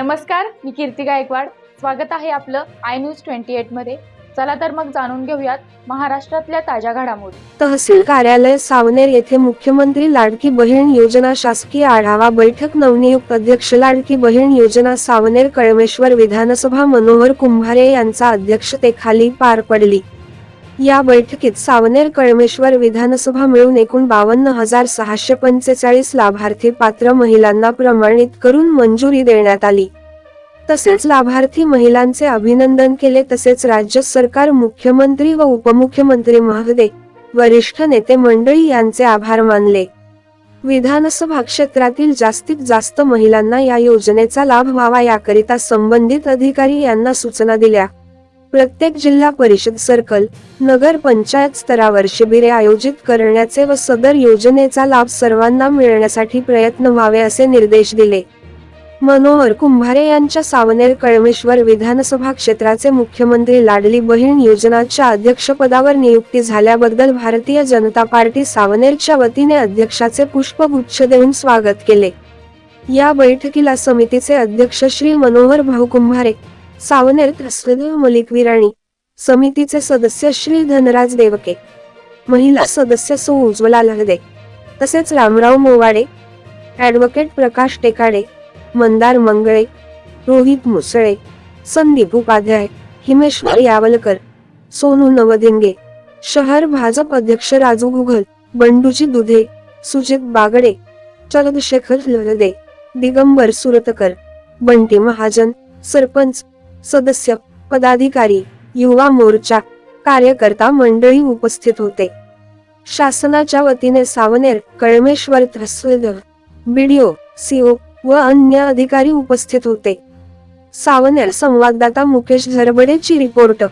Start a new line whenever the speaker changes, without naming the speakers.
नमस्कार मी कीर्ती गायकवाड. स्वागत आहे आपलं आय न्यूज ट्वेंटी एटमध्ये. चला तर मग जाणून घेऊयात महाराष्ट्रातल्या ताज्या घडामोडी.
तहसील कार्यालय सावनेर येथे मुख्यमंत्री लाडकी बहीण योजना शासकीय आढावा बैठक नवनियुक्त अध्यक्ष लाडकी बहीण योजना सावनेर कळमेश्वर विधानसभा मनोहर कुंभारे यांचा अध्यक्षतेखाली पार पडली. या बैठकीत सावनेर कळमेश्वर विधानसभा मिळून एकूण बावन्न हजार सहाशे पंचेचाळीस लाभार्थी पात्र महिलांना प्रमाणित करून मंजुरी देण्यात आली. तसेच लाभार्थी महिलांचे अभिनंदन केले तसेच राज्य सरकार मुख्यमंत्री व उपमुख्यमंत्री महोदय वरिष्ठ नेते मंडळी यांचे आभार मानले. विधानसभा क्षेत्रातील जास्तीत जास्त महिलांना या योजनेचा लाभ व्हावा याकरिता संबंधित अधिकारी यांना सूचना दिल्या. प्रत्येक जिल्हा परिषद सर्कल नगर पंचायत स्तरावर शिबिरे आयोजित करण्याचे व सदर योजनेचा लाभ सर्वांना मिळण्यासाठी प्रयत्न व्हावे असे निर्देश दिले. मनोहर कुंभारे यांच्या सावनेर कळमेश्वर विधानसभा क्षेत्राचे मुख्यमंत्री लाडली बहीण योजनाच्या अध्यक्षपदावर नियुक्ती झाल्याबद्दल भारतीय जनता पार्टी सावनेरच्या वतीने अध्यक्षाचे पुष्पगुच्छ देऊन स्वागत केले. या बैठकीला समितीचे अध्यक्ष श्री मनोहर भाऊ कुंभारे सावनेर त्रस्वदेव मलिक विराणी समितीचे सदस्य श्री धनराज देवके. महिला सदस्य सौ. उज्ज्वला लहदे. तसेच रामराव मोवाडे ॲडव्होकेट प्रकाश टेकाडे मंदार मंगळे रोहित मुसळे संदीप उपाध्याय हिमेश्वर यावलकर सोनू नवदिंगे शहर भाजप अध्यक्ष राजू गुगल बंडूजी दुधे सुजित बागडे चंद्रशेखर लहदे दिगंबर सुरतकर बंटी महाजन सरपंच सदस्य पदाधिकारी युवा मोर्चा कार्यकर्ता मंडळी उपस्थित होते. शासनाच्या वतीने सावनेर कळमेश्वर त्रस्वद बीडीओ सीओ व अन्य अधिकारी उपस्थित होते. सावनेर संवाददाता मुकेश झरबडेची रिपोर्ट.